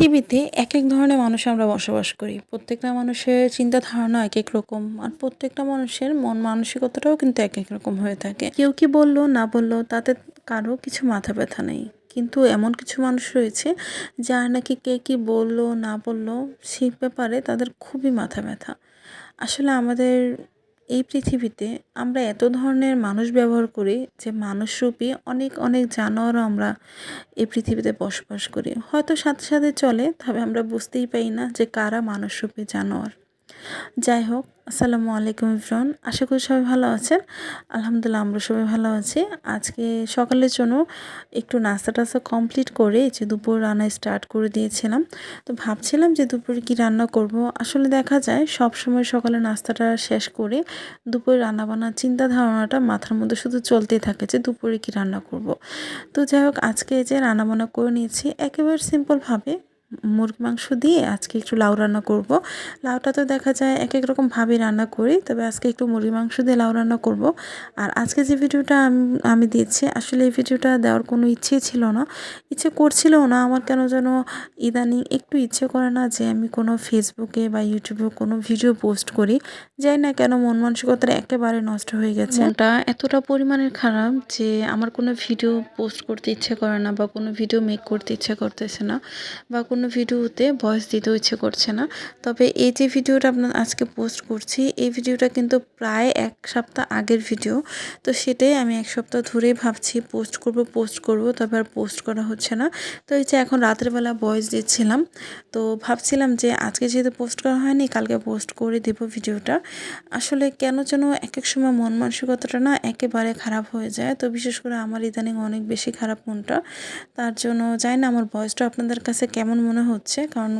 পৃথিবীতে এক এক ধরনের মানুষ আমরা বসবাস করি। প্রত্যেকটা মানুষের চিন্তা ধারণা এক এক রকম, আর প্রত্যেকটা মানুষের মন মানসিকতাটাও কিন্তু এক এক রকম হয়ে থাকে। কেউ কি বলল, না বলল, তাতে কারও কিছু মাথা ব্যথা নেই। কিন্তু এমন কিছু মানুষ রয়েছে, যার নাকি কে কি বলল, না বলল, সেই ব্যাপারে তাদের খুবই মাথা ব্যথা। আসলে আমাদের এই পৃথিবীতে আমরা এত ধরনের মানুষ ব্যবহার করি যে মানুষরূপী অনেক অনেক জানোয়ারও আমরা এই পৃথিবীতে বসবাস করি। হয়তো সাথে সাথে চলে, তবে আমরা বুঝতেই পারি না যে কারা মানুষরূপী জানোয়ার। যাই হোক, আসসালামু আলাইকুম ইফরান আশা করি সবাই ভালো আছেন। আলহামদুলিল্লাহ, আমরা সবাই ভালো আছি। আজকে সকালের জন্য একটু নাস্তা টাস্তা কমপ্লিট করে যে দুপুর রান্না স্টার্ট করে দিয়েছিলাম। তো ভাবছিলাম যে দুপুরে কি রান্না করব। আসলে দেখা যায়, সব সময় সকালে নাস্তাটা শেষ করে দুপুরে রান্না বান্নার চিন্তা ধারণাটা মাথার মধ্যে শুধু চলতেই থাকে যে দুপুরে কি রান্না করব। তো যাই হোক, আজকে যে রান্না বান্না করে নিয়েছি, একেবারে সিম্পলভাবে মুরগি মাংস দিয়ে আজকে একটু লাউ রান্না করব। লাউটা তো দেখা যায় এক এক রকমভাবে রান্না করি, তবে আজকে একটু মুরগি মাংস দিয়ে লাউ রান্না করব। আর আজকে যে ভিডিওটা আমি দিচ্ছি আসলে এই ভিডিওটা দেওয়ার কোনো ইচ্ছে ছিল না। ইচ্ছে করছিলও না, আমার কেন যেন ইদানিং একটু ইচ্ছে করে না যে আমি কোনো ফেসবুকে বা ইউটিউবে কোনো ভিডিও পোস্ট করি। যাই না কেন মন মানসিকতাটা একেবারে নষ্ট হয়ে গেছে। মনটা এতটা পরিমাণের খারাপ যে আমার কোনো ভিডিও পোস্ট করতে ইচ্ছে করে না বা কোনো ভিডিও মেক করতে ইচ্ছে করতেছে না বা কোনো কোনো ভিডিওতে ভয়েস দিতেও ইচ্ছে করছে না। তবে এই যে ভিডিওটা আপনার আজকে পোস্ট করছি, এই ভিডিওটা কিন্তু প্রায় এক সপ্তাহ আগের ভিডিও তো সেটাই আমি এক সপ্তাহ ধরেই ভাবছি পোস্ট করব পোস্ট করব, তবে আর পোস্ট করা হচ্ছে না। তো এই যে এখন রাতের বেলা ভয়েস দিচ্ছিলাম, তো ভাবছিলাম যে আজকে যেহেতু পোস্ট করা হয়নি, কালকে পোস্ট করে দেব ভিডিওটা। আসলে কেন যেন এক এক সময় মন মানসিকতাটা না একেবারে খারাপ হয়ে যায়। তো বিশেষ করে আমার ইদানিং অনেক বেশি খারাপ মনটা। তার জন্য যাই না আমার ভয়েসটা আপনাদের কাছে কেমন মনে হচ্ছে, কারণ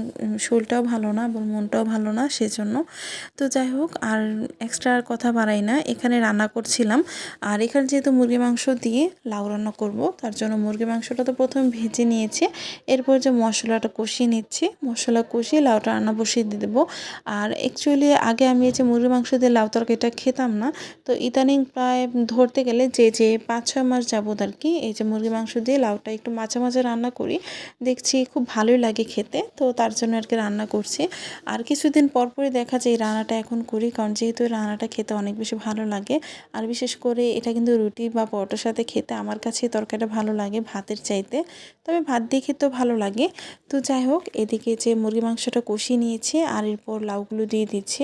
শরীরটাও ভালো না, এবং মনটাও ভালো না, সেজন্য। তো যাই হোক, আর এক্সট্রা আর কথা বাড়াই না, এখানে রান্না করছিলাম। আর এখানে যেহেতু মুরগি মাংস দিয়ে লাউ রান্না করব, তার জন্য মুরগি মাংসটা তো প্রথমে ভেজে নিয়েছি। এরপর যে মশলাটা কষিয়ে নিচ্ছি, মশলা কষিয়ে লাউটা রান্না বসিয়ে দিয়ে দেবো। আর অ্যাকচুয়ালি আগে আমি এই যে মুরগি মাংস দিয়ে লাউ তরকারিটা খেতাম না, তো ইদানিং প্রায় ধরতে গেলে যে যে পাঁচ, ছয় মাস যাব আর কি, এই যে মুরগি মাংস দিয়ে লাউটা একটু মাঝে মাঝে রান্না করি, দেখছি খুব ভালোই লাগে। লাগে খেতে, তো তার জন্য আর কি রান্না করছি। আর কিছুদিন পরপরই দেখা যায় এই রান্নাটা এখন করি, কারণ যেহেতু রান্নাটা খেতে অনেক বেশি ভালো লাগে। আর বিশেষ করে এটা কিন্তু রুটি বা পরোটার সাথে খেতে আমার কাছে তরকারিটা ভালো লাগে ভাতের চাইতে। তবে ভাত দিয়ে খেতেও ভালো লাগে। তো যাই হোক, এদিকে যে মুরগি মাংসটা কষিয়ে নিয়েছি, আর এরপর লাউগুলো দিয়ে দিচ্ছি।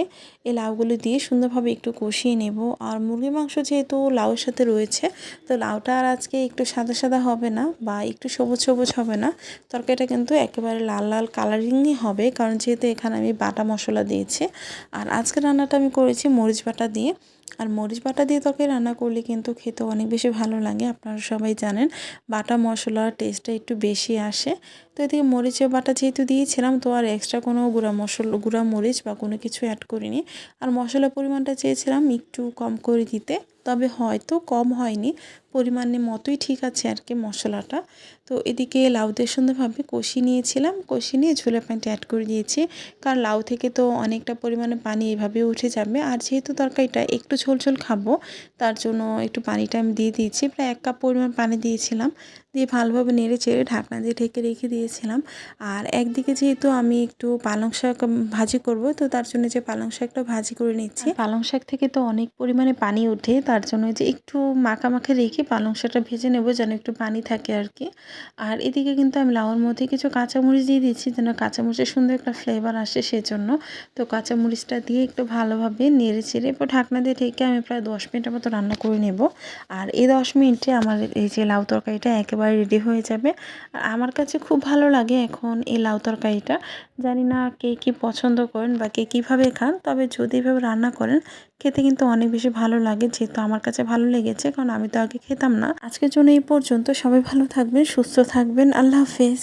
এই লাউগুলো দিয়ে সুন্দরভাবে একটু কষিয়ে নেব। আর মুরগি মাংস যেহেতু লাউয়ের সাথে রয়েছে, তো লাউটা আর আজকে একটু সাদা সাদা হবে না বা একটু সবুজ সবুজ হবে না। তরকারিটা কিন্তু একেবারে লাল লাল কালারিংই হবে, কারণ যেহেতু এখানে আমি বাটা মশলা দিয়েছি। আর আজকে রান্নাটা আমি করেছি মরিচ বাটা দিয়ে। আর মরিচ বাটা দিয়ে তরকারি রান্না করলে কিন্তু খেতে অনেক বেশি ভালো লাগে, আপনারা সবাই জানেন। বাটা মশলার টেস্টটা একটু বেশি আসে। তো এদিকে মরিচের বাটা যেহেতু দিয়েছিলাম, তো আর এক্সট্রা কোনো গুঁড়া মশলা, গুঁড়া মরিচ বা কোনো কিছু অ্যাড করিনি। আর মশলার পরিমাণটা চেয়েছিলাম একটু কম করে দিতে, তবে হয়তো কম হয়নি। পরিমাণে মতোই ঠিক আছে আর কি মশলাটা। তো এদিকে লাউ দিয়ে সুন্দরভাবে কষিয়ে নিয়েছিলাম, কষিয়ে নিয়ে ঝোলের পানিটা অ্যাড করে দিয়েছি। কারণ লাউ থেকে তো অনেকটা পরিমাণে পানি এভাবে উঠে যাবে। আর যেহেতু তরকারিটা একটু ঝোল ঝোল খাব। তার জন্য একটু পানিটা আমি দিয়ে দিয়েছি। প্রায় এক কাপ পরিমাণ পানি দিয়েছিলাম। দিয়ে ভালোভাবে নেড়ে চেড়ে ঢাকনা দিয়ে ঢেকে রেখে দিয়েছিলাম। আর একদিকে যেহেতু আমি একটু পালং শাক ভাজি করব, তো তার জন্য যে পালং শাকটা ভাজি করে নিচ্ছি। পালং শাক থেকে তো অনেক পরিমাণে পানি ওঠে। তার জন্য যে একটু মাখা মাখা রেখে পালং শাকটা ভেজে নেব যেন একটু পানি থাকে আর কি। আর এদিকে কিন্তু আমি লাউর মধ্যে কিছু কাঁচামরিচ দিয়ে দিচ্ছি যেন কাঁচামরিচের সুন্দর একটা ফ্লেভার আসে সেজন্য। তো কাঁচামরিচটা দিয়ে একটু ভালোভাবে নেড়ে চেড়ে এরপর ঢাকনা দিয়ে ঢেকে আমি প্রায় দশ মিনিটের মতো রান্না করে নেব। আর এই দশ মিনিটে আমার এই যে লাউ তরকারিটা একেবারে রেডি হয়ে যাবে। আর আমার কাছে খুব ভালো লাগে এখন এই লাউ তরকারিটা। জানি না কে কী পছন্দ করেন বা কে কীভাবে খান, তবে যদি এভাবে রান্না করেন, খেতে কিন্তু অনেক বেশি ভালো লাগে। যেহেতু আমার কাছে ভালো লেগেছে, কারণ আমি তো আগে খেতাম না। আজকের জন্য এই পর্যন্ত। সবাই ভালো থাকবেন, সুস্থ থাকবেন। আল্লাহ হাফেজ।